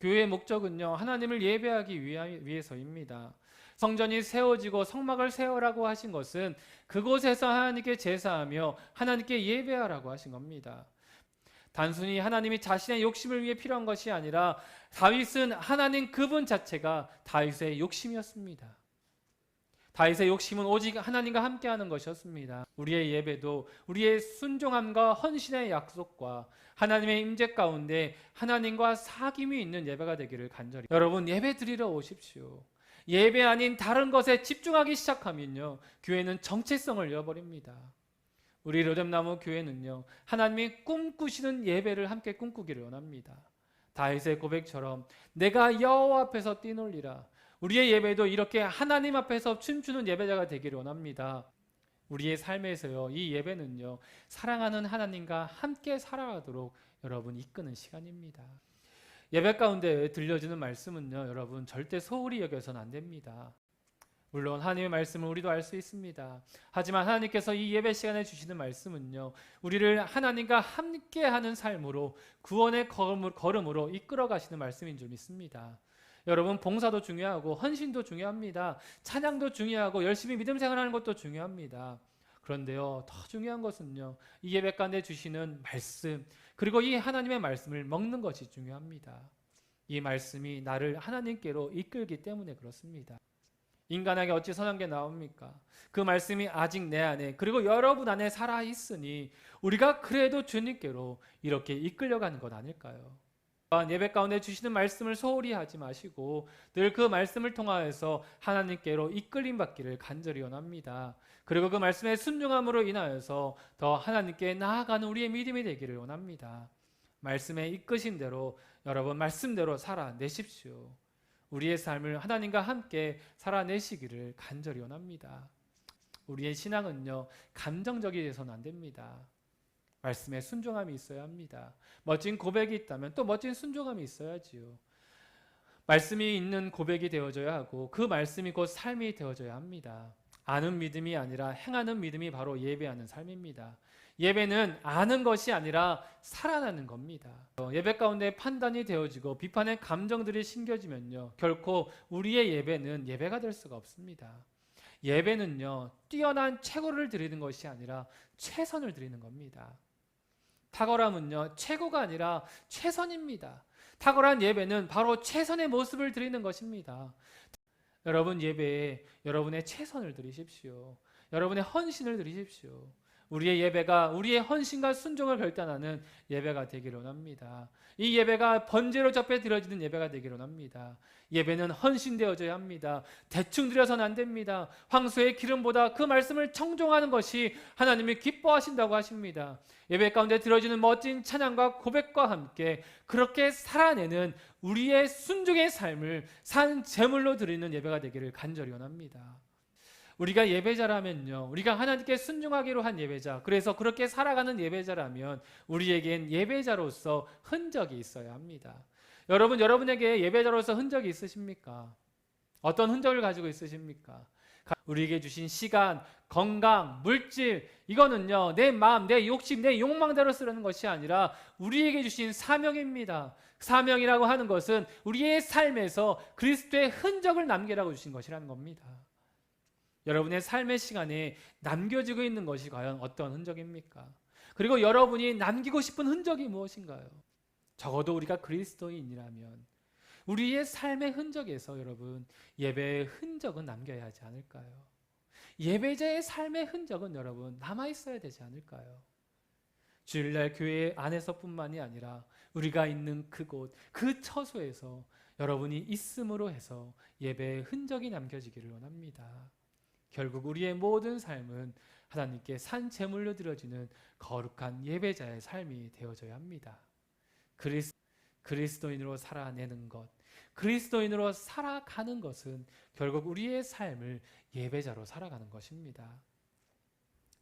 교회의 목적은요, 하나님을 예배하기 위해서입니다. 성전이 세워지고 성막을 세우라고 하신 것은 그곳에서 하나님께 제사하며 하나님께 예배하라고 하신 겁니다. 단순히 하나님이 자신의 욕심을 위해 필요한 것이 아니라 다윗은 하나님 그분 자체가 다윗의 욕심이었습니다. 다윗의 욕심은 오직 하나님과 함께하는 것이었습니다. 우리의 예배도 우리의 순종함과 헌신의 약속과 하나님의 임재 가운데 하나님과 사귐이 있는 예배가 되기를 간절히 여러분 예배 드리러 오십시오. 예배 아닌 다른 것에 집중하기 시작하면요 교회는 정체성을 잃어버립니다. 우리 로뎀나무 교회는요 하나님이 꿈꾸시는 예배를 함께 꿈꾸기를 원합니다. 다윗의 고백처럼 내가 여호와 앞에서 뛰놀리라. 우리의 예배도 이렇게 하나님 앞에서 춤추는 예배자가 되기를 원합니다. 우리의 삶에서요 이 예배는요 사랑하는 하나님과 함께 살아가도록 여러분 이끄는 시간입니다. 예배 가운데 들려지는 말씀은요 여러분 절대 소홀히 여겨서는 안 됩니다. 물론 하나님의 말씀을 우리도 알 수 있습니다. 하지만 하나님께서 이 예배 시간에 주시는 말씀은요 우리를 하나님과 함께하는 삶으로 구원의 걸음- 걸음으로 이끌어 가시는 말씀인 줄 믿습니다. 여러분 봉사도 중요하고 헌신도 중요합니다. 찬양도 중요하고 열심히 믿음 생활하는 것도 중요합니다. 그런데요 더 중요한 것은요 이 예배 가운데 주시는 말씀 그리고 이 하나님의 말씀을 먹는 것이 중요합니다. 이 말씀이 나를 하나님께로 이끌기 때문에 그렇습니다. 인간에게 어찌 선한 게 나옵니까? 그 말씀이 아직 내 안에 그리고 여러분 안에 살아 있으니 우리가 그래도 주님께로 이렇게 이끌려가는 것 아닐까요? 예배 가운데 주시는 말씀을 소홀히 하지 마시고 늘 그 말씀을 통하여서 하나님께로 이끌림 받기를 간절히 원합니다. 그리고 그 말씀의 순종함으로 인하여서 더 하나님께 나아가는 우리의 믿음이 되기를 원합니다. 말씀에 이끄신 대로 여러분 말씀대로 살아내십시오. 우리의 삶을 하나님과 함께 살아내시기를 간절히 원합니다. 우리의 신앙은요 감정적이 돼서는 안 됩니다. 말씀에 순종함이 있어야 합니다. 멋진 고백이 있다면 또 멋진 순종함이 있어야지요. 말씀이 있는 고백이 되어져야 하고 그 말씀이 곧 삶이 되어져야 합니다. 아는 믿음이 아니라 행하는 믿음이 바로 예배하는 삶입니다. 예배는 아는 것이 아니라 살아나는 겁니다. 어, 예배 가운데 판단이 되어지고 비판의 감정들이 심겨지면요. 결코 우리의 예배는 예배가 될 수가 없습니다. 예배는요. 뛰어난 최고를 드리는 것이 아니라 최선을 드리는 겁니다. 탁월함은요. 최고가 아니라 최선입니다. 탁월한 예배는 바로 최선의 모습을 드리는 것입니다. 여러분 예배에 여러분의 최선을 드리십시오. 여러분의 헌신을 드리십시오. 우리의 예배가 우리의 헌신과 순종을 결단하는 예배가 되기를 원합니다. 이 예배가 번제로 접해 드려지는 예배가 되기를 원합니다. 예배는 헌신되어져야 합니다. 대충 드려서는 안 됩니다. 황소의 기름보다 그 말씀을 청종하는 것이 하나님이 기뻐하신다고 하십니다. 예배 가운데 들어지는 멋진 찬양과 고백과 함께 그렇게 살아내는 우리의 순종의 삶을 산 제물로 드리는 예배가 되기를 간절히 원합니다. 우리가 예배자라면요. 우리가 하나님께 순종하기로 한 예배자. 그래서 그렇게 살아가는 예배자라면 우리에겐 예배자로서 흔적이 있어야 합니다. 여러분, 여러분에게 예배자로서 흔적이 있으십니까? 어떤 흔적을 가지고 있으십니까? 우리에게 주신 시간, 건강, 물질, 이거는요, 내 마음, 내 욕심, 내 욕망대로 쓰려는 것이 아니라 우리에게 주신 사명입니다. 사명이라고 하는 것은 우리의 삶에서 그리스도의 흔적을 남기라고 주신 것이라는 겁니다. 여러분의 삶의 시간에 남겨지고 있는 것이 과연 어떤 흔적입니까? 그리고 여러분이 남기고 싶은 흔적이 무엇인가요? 적어도 우리가 그리스도인이라면 우리의 삶의 흔적에서 여러분 예배의 흔적은 남겨야 하지 않을까요? 예배자의 삶의 흔적은 여러분 남아 있어야 되지 않을까요? 주일날 교회 안에서뿐만이 아니라 우리가 있는 그곳 그 처소에서 여러분이 있음으로 해서 예배의 흔적이 남겨지기를 원합니다. 결국 우리의 모든 삶은 하나님께 산 제물로 드려지는 거룩한 예배자의 삶이 되어져야 합니다. 그리스, 그리스도인으로 살아내는 것, 그리스도인으로 살아가는 것은 결국 우리의 삶을 예배자로 살아가는 것입니다.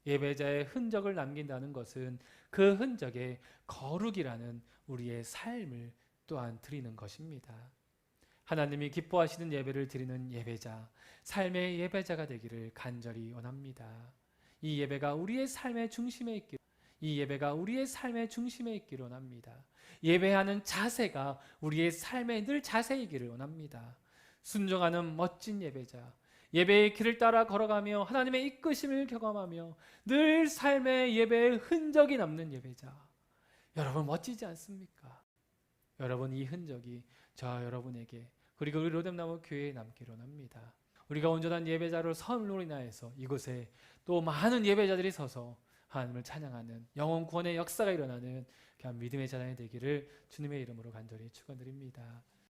예배자의 흔적을 남긴다는 것은 그 흔적에 거룩이라는 우리의 삶을 또한 드리는 것입니다. 하나님이 기뻐하시는 예배를 드리는 예배자, 삶의 예배자가 되기를 간절히 원합니다. 이 예배가 우리의 삶의 중심에 있기 이 예배가 우리의 삶의 중심에 있기를 원합니다. 예배하는 자세가 우리의 삶의 늘 자세이기를 원합니다. 순종하는 멋진 예배자, 예배의 길을 따라 걸어가며 하나님의 이끄심을 경험하며 늘 삶의 예배의 흔적이 남는 예배자. 여러분 멋지지 않습니까? 여러분 이 흔적이 저 여러분에게 그리고 우리 로뎀나무 교회에 남기를 원합니다. 우리가 온전한 예배자로 섬으로 인하여서 이곳에 또 많은 예배자들이 서서 하나님을 찬양하는 영원 구원의 역사가 일어나는 그냥 믿음의 자단이 되기를 주님의 이름으로 간절히 축원드립니다.